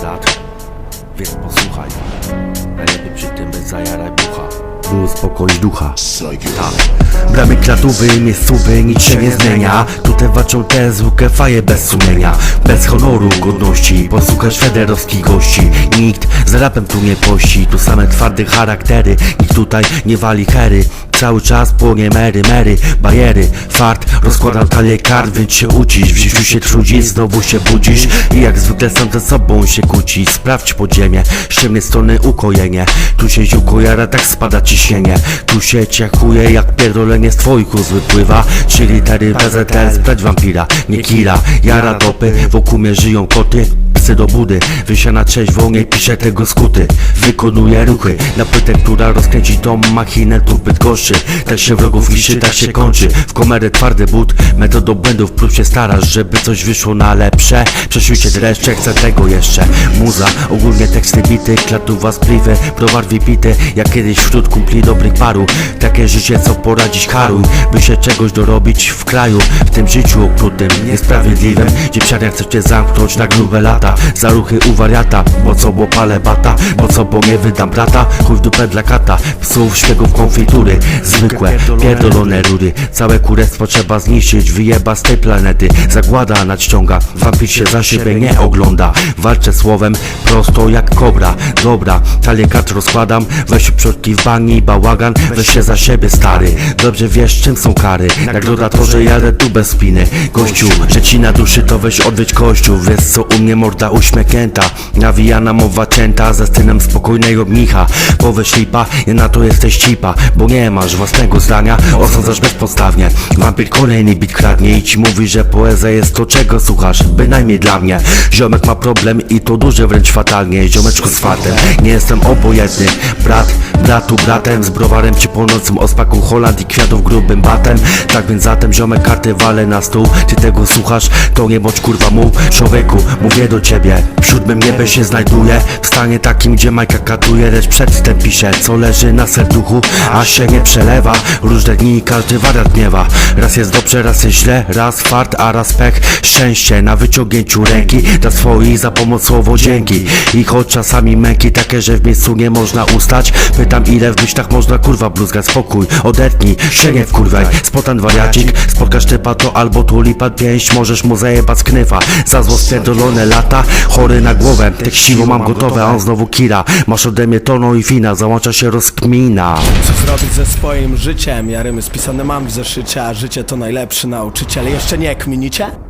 brat, więc posłuchaj. Najlepiej przy tym bez zajaraj bucha. Uspokoić ducha. Tak. Bramy klatówy, miejscowy, nic się nie zmienia. Tutaj walczą te zwykłe faje bez sumienia. Bez honoru, godności Posłuchaj szwederowskich gości. Nikt z rapem tu nie pości. Tu same twarde charaktery Nikt tutaj nie wali hery. Cały czas płonie mery, mery, bajery Fart, rozkładam talię kart, więc się ucisz. W życiu się trudzisz, znowu się budzisz. I jak zwykle sam ze sobą się kłócisz. Sprawdź podziemie, z ciemnej strony ukojenie. Tu się ziółko jara, tak spada ciśnienie. Tu się ciachuje, jak pierdolenie z twoich ust wypływa. Trzy litery PZL, sprawdź wampira, nie killa. Jara dopy, wokół mnie żyją koty Psy do budy, wysiana trzeźwo, nie pisze tego skuty. Wykonuje ruchy na płytę, która rozkręci tą machinę tu zbyt gorszy Tak się wrogów niszczy, tak się kończy. W komerę twardy but, metodą błędów prób się starasz Żeby coś wyszło na lepsze. Przeszucie dreszcze, chcę tego jeszcze. Muza, ogólnie teksty bity, klatuwa spliwy Browar wybity, jak kiedyś wśród kumpli dobrych paru Takie życie, co poradzić haruj. By się czegoś dorobić w kraju W tym życiu okrutnym, niesprawiedliwym. Gdzie psiarnia chce cię zamknąć na grube lata Za ruchy u wariata, bo co, bo palę bata Bo co, bo nie wydam brata Chuj w dupę dla kata, psów, szpiegów, konfitury Zwykłe, pierdolone rury Całe kurestwo trzeba zniszczyć Wyjeba z tej planety, zagłada nadciąga Wampir się za siebie nie ogląda. Walczę słowem, prosto jak kobra. Dobra, talię kart rozkładam Weź przodki w bani, bałagan Weź się za siebie stary. Dobrze wiesz czym są kary. Nagroda to, że jadę tu bez spiny. Gościu, że ci na duszy to weź odwiedź kościół. Wiesz co u mnie morda uśmiechnięta Nawijana mowa cięta Ze synem spokojnego mnicha. Poweź lipa, nie na to jesteś cipa Bo nie masz własnego zdania. Osądzasz bezpodstawnie Wampir kolejny bit kradnie I ci mówi, że poezja jest to czego słuchasz Bynajmniej dla mnie. Ziomek ma problem i to duże wręcz fatalnie. Ziomeczku z fatem, nie jestem obojętny. Brat, bratu bratem Z browarem ci północnym ospaku Holand i kwiatów grubym batem. Tak więc zatem ziomek karty wale na stół. Ty tego słuchasz, to nie bądź kurwa mu Człowieku, mówię do ciebie W siódmym niebie się znajduję W stanie takim, gdzie Majka katuje Lecz przedtem pisze, co leży na serduchu A się nie przelewa. Różne dni i każdy wariat gniewa. Raz jest dobrze, raz jest źle Raz fart, a raz pech. Szczęście na wyciągnięciu ręki Dla swoich za pomoc słowo dzięki. I choć czasami męki takie, że w miejscu nie można ustać Pytam ile w myślach można kurwa bluzgać. Spokój Odetnij, się nie wkurwaj. Spotan wariacik, spotkasz typa to albo tulipan pięść Możesz mu zajebać knyfa. Za zło spierdolone lata Chory na głowę, tekściwo mam gotowe A on znowu kira Masz ode mnie tono i fina Załącza się rozkmina Co zrobić ze swoim życiem? Ja rymy spisane mam w zeszycie, a życie to najlepszy nauczyciel. Jeszcze nie kminicie?